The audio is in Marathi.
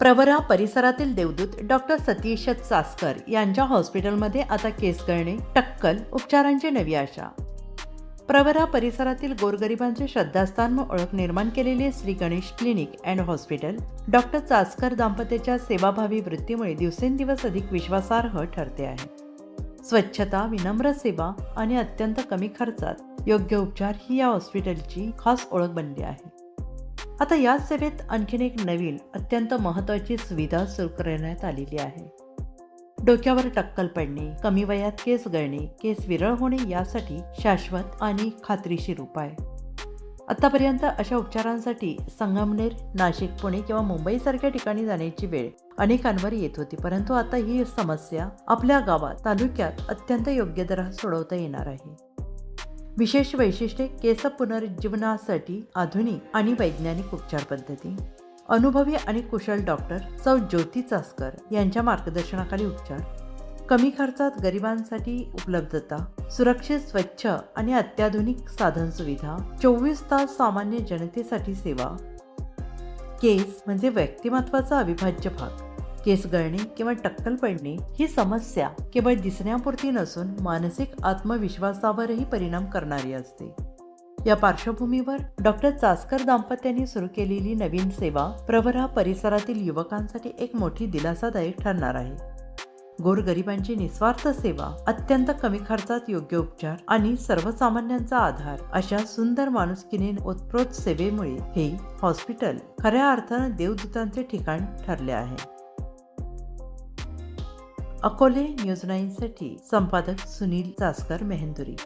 प्रवरा परिसरातील देवदूत डॉक्टर सतीश चासकर यांच्या हॉस्पिटलमध्ये आता केस करणे टक्कल उपचारांची नवी आशा. प्रवरा परिसरातील गोरगरिबांचे श्रद्धास्थान व ओळख निर्माण केलेले Shri Ganesh clinic and hospital doctor Chaskar दाम्पत्याच्या सेवाभावी वृत्तीमुळे दिवसेंदिवस अधिक विश्वासार्ह ठरते आहे. स्वच्छता विनम्र सेवा आणि अत्यंत कमी खर्चात योग्य उपचार ही या हॉस्पिटलची खास ओळख बनली आहे. आता या सेवेत आणखीन एक नवीन अत्यंत महत्त्वाची सुविधा सुरू करण्यात आलेली आहे. डोक्यावर टक्कल पडणे कमी वयात केस गळणे केस विरळ होणे यासाठी शाश्वत आणि खात्रीशीर उपाय. आतापर्यंत अशा उपचारांसाठी संगमनेर नाशिक पुणे किंवा मुंबईसारख्या ठिकाणी जाण्याची वेळ अनेकांवर येत होती परंतु आता ही समस्या आपल्या गावात तालुक्यात अत्यंत योग्य दरात सोडवता येणार आहे. विशेष वैशिष्ट्ये केस पुनरुज्जीवनासाठी आधुनिक आणि वैज्ञानिक उपचार पद्धती. अनुभवी आणि कुशल डॉक्टर सौ ज्योती चासकर यांच्या मार्गदर्शनाखाली उपचार. कमी खर्चात गरिबांसाठी उपलब्धता सुरक्षित स्वच्छ आणि अत्याधुनिक साधन सुविधा चोवीस तास सामान्य जनतेसाठी सेवा. केस म्हणजे व्यक्तिमत्वाचा अविभाज्य भाग. केस गळणे किंवा टक्कल पडणे ही समस्या केवळ दिसण्यापुरती नसून मानसिक आत्मविश्वासावरही परिणाम करणारी असते. या पार्श्वभूमीवर डॉक्टर चासकर दाम्पत्यांनी सुरू केलेली नवीन सेवा प्रवरा परिसरातील युवकांसाठी एक मोठी दिलासादायक ठरणार आहे. गोरगरिबांची निस्वार्थ सेवा अत्यंत कमी खर्चात योग्य उपचार आणि सर्वसामान्यांचा आधार अशा सुंदर माणुसकीने उत्प्रोत सेवेमुळे हे हॉस्पिटल खऱ्या अर्थानं देवदूतांचे ठिकाण ठरले आहे. अकोले न्यूज नाईनसाठी संपादक सुनील चासकर मेहंदुरी.